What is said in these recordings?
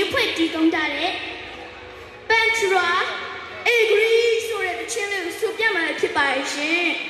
ရေးဖွဲ့တည်ကောင်းကြတဲ့ Pantra Agri ဆိုတဲ့တခြင်းလေးကိုဆိုပြမှာဖြစ်ပါရဲ့ရှင်။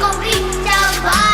con biết chào bài